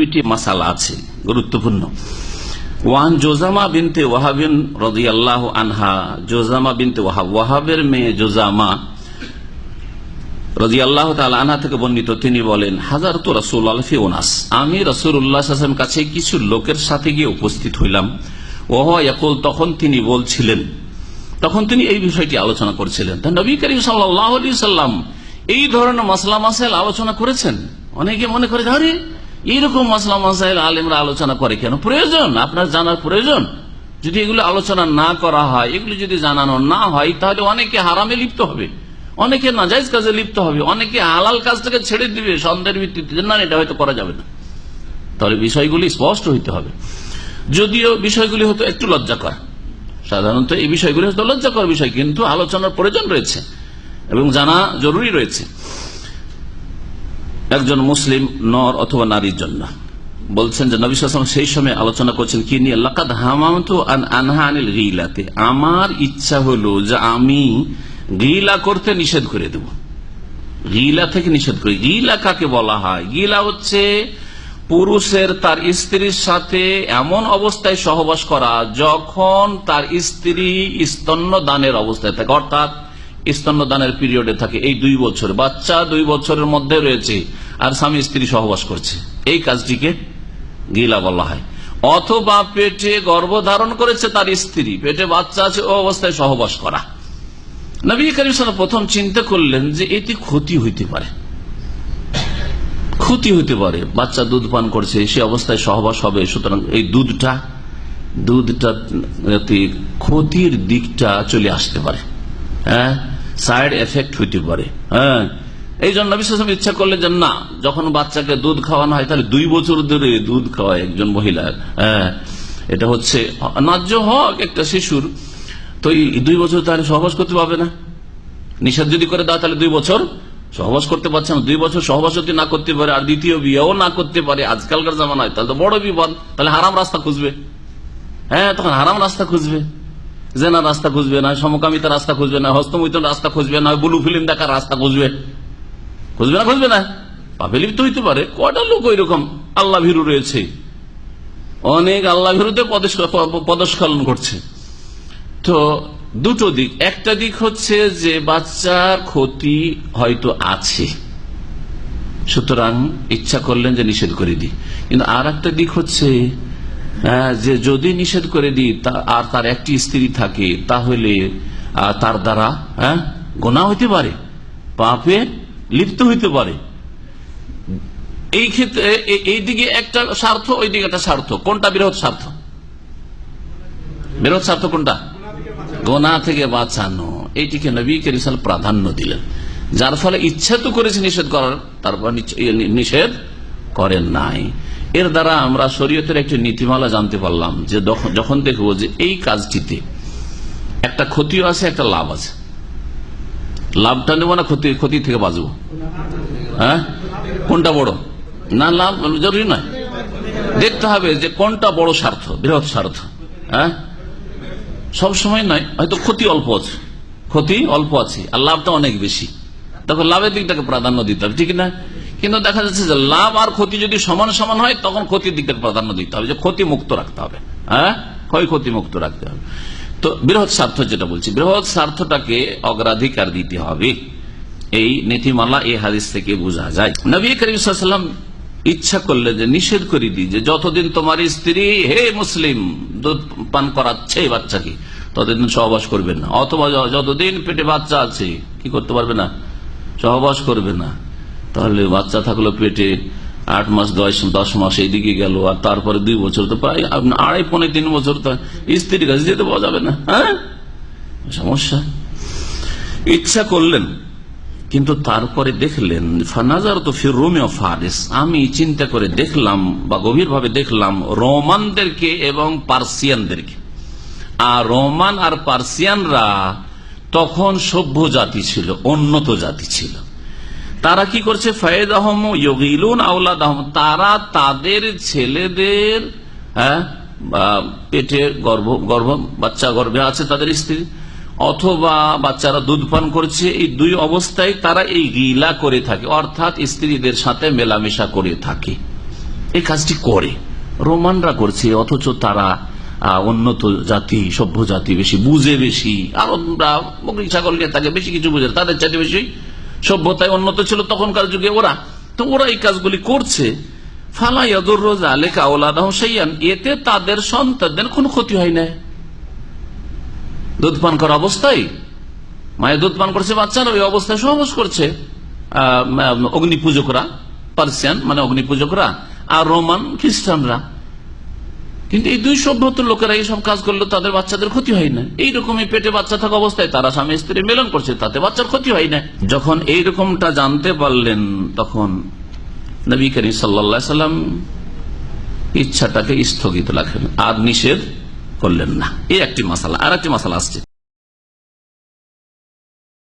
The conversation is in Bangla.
দুইটি মাসালা আছে, গুরুত্বপূর্ণ। ওয়ান জোজামা বিনতে ওয়াহাবিন রদি আল্লাহ আনহা, জোজামা বিনতে ওয়াহাব, ওয়াহাবের মেয়ে জোজামা রাজি আল্লাহ থেকে বর্ণিত, তিনি বলেন হাজার তো আলফি ওনাস আমি কাছে কিছু লোকের সাথে গিয়ে উপস্থিত হইলাম। ওয়াকুল তখন তিনি বলছিলেন, তখন তিনি এই বিষয়টি আলোচনা করছিলেন। নবী করিম সাল্লাহ সাল্লাম এই ধরনের মাসলা মাসাইল আলোচনা করেছেন? অনেকে মনে করে আরে এইরকম মাসলা মাসাইল আলিমরা আলোচনা করে কেন? প্রয়োজন, আপনার জানার প্রয়োজন। যদি এগুলো আলোচনা না করা হয়, এগুলো যদি জানানো না হয়, তাহলে অনেকে হারামে লিপ্ত হবে। অনেকে নাজাইজ কাজে লিপ্ত হবে। অনেকে হালাল কাজটাকে ছেড়ে দিবে, সন্দেহের ভিত্তিতে। না এটা হয়তো করা যাবে না। তাহলে বিষয়গুলি স্পষ্ট হইতে হবে। যদিও বিষয়গুলি হতো একটু লজ্জা করা সাধারণত এই বিষয়গুলি হয়তো লজ্জা করার বিষয়, কিন্তু আলোচনার প্রয়োজন রয়েছে এবং জানা জরুরি রয়েছে। একজন মুসলিম নর অথবা নারীর জন্য। বলছেন যে নবী সালাম সেই সময় আলোচনা করছেন কি নিয়ে? লাকাদ হামামতু আন আনহা আনিল গিলাতে। আমার ইচ্ছা হলো যে আমি গিলা করতে নিষেধ করে দেব। গিলা থেকে নিষেধ করি। গিলা কাকে বলা হয়? গিলা হচ্ছে পুরুষের তার স্ত্রীর সাথে এমন অবস্থায় সহবাস করা যখন তার স্ত্রী স্তন্য দানের অবস্থায় থাকে। অর্থাৎ স্তন্য দানের পিরিয়ডে থাকে। এই দুই বছর। বাচ্চা দুই বছরের মধ্যে রয়েছে। আর স্বামী স্ত্রী সহবাস করছে। এই কাজটিকে গিলা বলা হয়। অথবা পেটে গর্ভ ধারণ করেছে তার স্ত্রী। পেটে বাচ্চা আছে, ও অবস্থায় সহবাস করা। নবী করিম প্রথম চিন্তা করলেন যে এটি ক্ষতি হইতে পারে। ক্ষতি হইতে পারে। বাচ্চা দুধ পান করছে, সে অবস্থায় সহবাস হবে। সুতরাং এই দুধটা দুধটা ক্ষতির দিকটা চলে আসতে পারে। হ্যাঁ সাইড এফেক্ট হইতে পারে। হ্যাঁ এই জন্য বিশেষ ইচ্ছা করলে যে, না, যখন বাচ্চাকে দুধ খাওয়ানো হয়, তাহলে দুই বছর ধরে দুধ খাওয়ায় একজন মহিলার। হ্যাঁ এটা হচ্ছে ন্যায্য হক একটা শিশুর। তো দুই বছর তাহলে সহবাস করতে পারবে না। নিষেধ যদি করে দাও, তাহলে দুই বছর সহবাস করতে পারছে না। দুই বছর সহবাস যদি না করতে পারে, আর দ্বিতীয় বিয়েও না করতে পারে, আজকালকার জামানায়, তাহলে তো বড় বিপদ। তাহলে হারাম রাস্তা খুঁজবে। হ্যাঁ তখন হারাম রাস্তা খুঁজবে। জেনা রাস্তা খুঁজবে না সমকামিতা রাস্তা খুঁজবে না হস্তমৈতন রাস্তা খুঁজবে না ব্লু ফিল্ম দেখার রাস্তা খুঁজবে। খুঁজবে না খুঁজবে না। পাপে লিপ্ত হইতে পারে কটা লোক ওই রকম আল্লাহ ভীরু রয়েছে। অনেক আল্লাহ ভীরুতে পদস্খলন করছে। তো দুটো দিক। একটা দিক হচ্ছে যে বাচ্চার ক্ষতি হয়তো আছে। সুতরাং ইচ্ছা করলেন যে নিষেধ করে দিই। কিন্তু আর একটা দিক হচ্ছে যে যদি নিষেধ করে দিই আর তার একটি স্ত্রী থাকে, তাহলে তার দ্বারা হ্যাঁ গোনা হইতে পারে। পাপে লিপ্ত হইতে পারে। এই ক্ষেত্রে এই দিকে একটা স্বার্থ ওই দিকে একটা স্বার্থ। কোনটা বৃহৎ স্বার্থ? বৃহৎ স্বার্থ কোনটা? গোনা থেকে বাঁচানো। এইটিকে নবী কেরিসাল প্রাধান্য দিলেন। যার ফলে ইচ্ছা তো করেছে নিষেধ করার, তারপর নিষেধ করেন নাই। এর দ্বারা আমরা শরীয়তের একটি নীতিমালা জানতে পারলাম যে যখন দেখব যে এই কাজটিতে একটা ক্ষতিও আছে, একটা লাভ আছে। লাভটা নেব না ক্ষতি ক্ষতি থেকে বাঁচবো? হ্যাঁ? কোনটা বড়? না, লাভ জরুরি নয়। দেখতে হবে যে কোনটা বড় স্বার্থ, বৃহৎ স্বার্থ। হ্যাঁ? সব সময় নয়, হয়তো ক্ষতি অল্প আছে। ক্ষতি অল্প আছে, আর লাভটা অনেক বেশি। তখন লাভের দিকটাকে প্রাধান্য দিতে হবে, ঠিক না? কিন্তু দেখা যাচ্ছে যে লাভ আর ক্ষতি যদি সমান সমান হয়, তখন ক্ষতির দিকটাকে প্রাধান্য দিতে হবে, যে ক্ষতি মুক্ত রাখতে হবে। হ্যাঁ? ক্ষয় ক্ষতি মুক্ত রাখতে হবে। তো বৃহৎ স্বার্থ যেটা বলছি, বৃহৎ স্বার্থটাকে অগ্রাধিকার দিতে হবে। এই নীতিমালা এই হাদিস থেকে বোঝা যায়। নবী ইচ্ছা করলে যে, নিষেধ করে যে, যতদিন তোমার স্ত্রী, হে মুসলিম, দুধ পান করাচ্ছে বাচ্চাকে, ততদিন সহবাস করবেন না। অথবা যতদিন পেটে বাচ্চা আছে, কি করতে পারবে না? সহবাস করবে না। তাহলে বাচ্চা থাকল পেটে আট মাস, দশ দশ মাস এইদিকে গেল, আর তারপরে দুই বছর তো প্রায় আড়াই পনেরো তিন বছর তো স্ত্রীর কাছে যেতে পাওয়া যাবে না হ্যাঁ? সমস্যা। ইচ্ছা করলেন, কিন্তু তারপরে দেখলেন ফানাজার তো ফির রোমিও ফারিস। আমি চিন্তা করে দেখলাম বা গভীরভাবে দেখলাম রোমানদেরকে এবং পার্সিয়ানদেরকে। আর রোমান আর পার্সিয়ানরা তখন সভ্য জাতি ছিল, উন্নত জাতি ছিল। তারা কি করছে? ফয়েদ আহম ইয়গিলুন আউলাদ আহম তারা তাদের ছেলেদের হ্যাঁ পেটে গর্ভ গর্ভ, বাচ্চা গর্ভে আছে তাদের স্ত্রী। অথবা বাচ্চারা দুধ পান করছে, এই দুই অবস্থায় তারা এই গিলা করে থাকে। অর্থাৎ স্ত্রীদের সাথে মেলামেশা করে থাকে। এই কাজটি করে। রোমানরা করছে, অথচ তারা উন্নত জাতি, সভ্য জাতি বেশি, বুঝে বেশি। বকরি, ছাগল নিয়ে থাকে, বেশি কিছু বুঝে তাদের চাইতে বেশি সভ্যতায় উন্নত ছিল তখনকার যুগে ওরা। তো ওরা এই কাজগুলি করছে। ফালা ইয়াদুর রোজা লেখা ওলাদাহ সাইয়ান এতে তাদের সন্তানদের কোনো ক্ষতি হয় না দুধ পান করা অবস্থায়, মায়ের দুধ পান করছে বাচ্চারা, ওই অবস্থায় সহবাস করছে। অগ্নি পূজকরা পার্সিয়ান মানে অগ্নি পূজকরা আর রোমান খ্রিস্টানরা। কিন্তু এই দুই সভ্যতার লোকেরা এইসব কাজ করলে তাদের বাচ্চাদের ক্ষতি হয় না। এইরকমই পেটে বাচ্চা থাকা অবস্থায় তারা স্বামী স্ত্রী মেলন করছে, তাতে বাচ্চার ক্ষতি হয় না। যখন এইরকমটা জানতে পারলেন, তখন নবী করিম সাল্লা সাল্লাম ইচ্ছাটাকে স্থগিত রাখেন। আর নিষেধ করলেন না। এই একটি মশালা আর একটি মশালা আসছে।